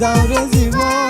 down as he.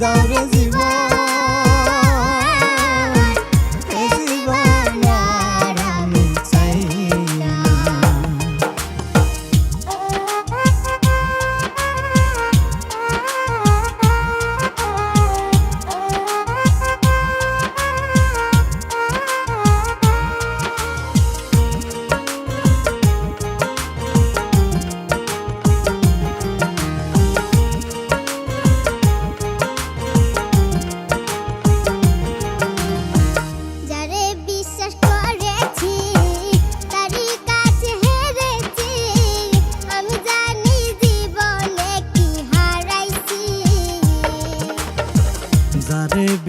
dá um benzinho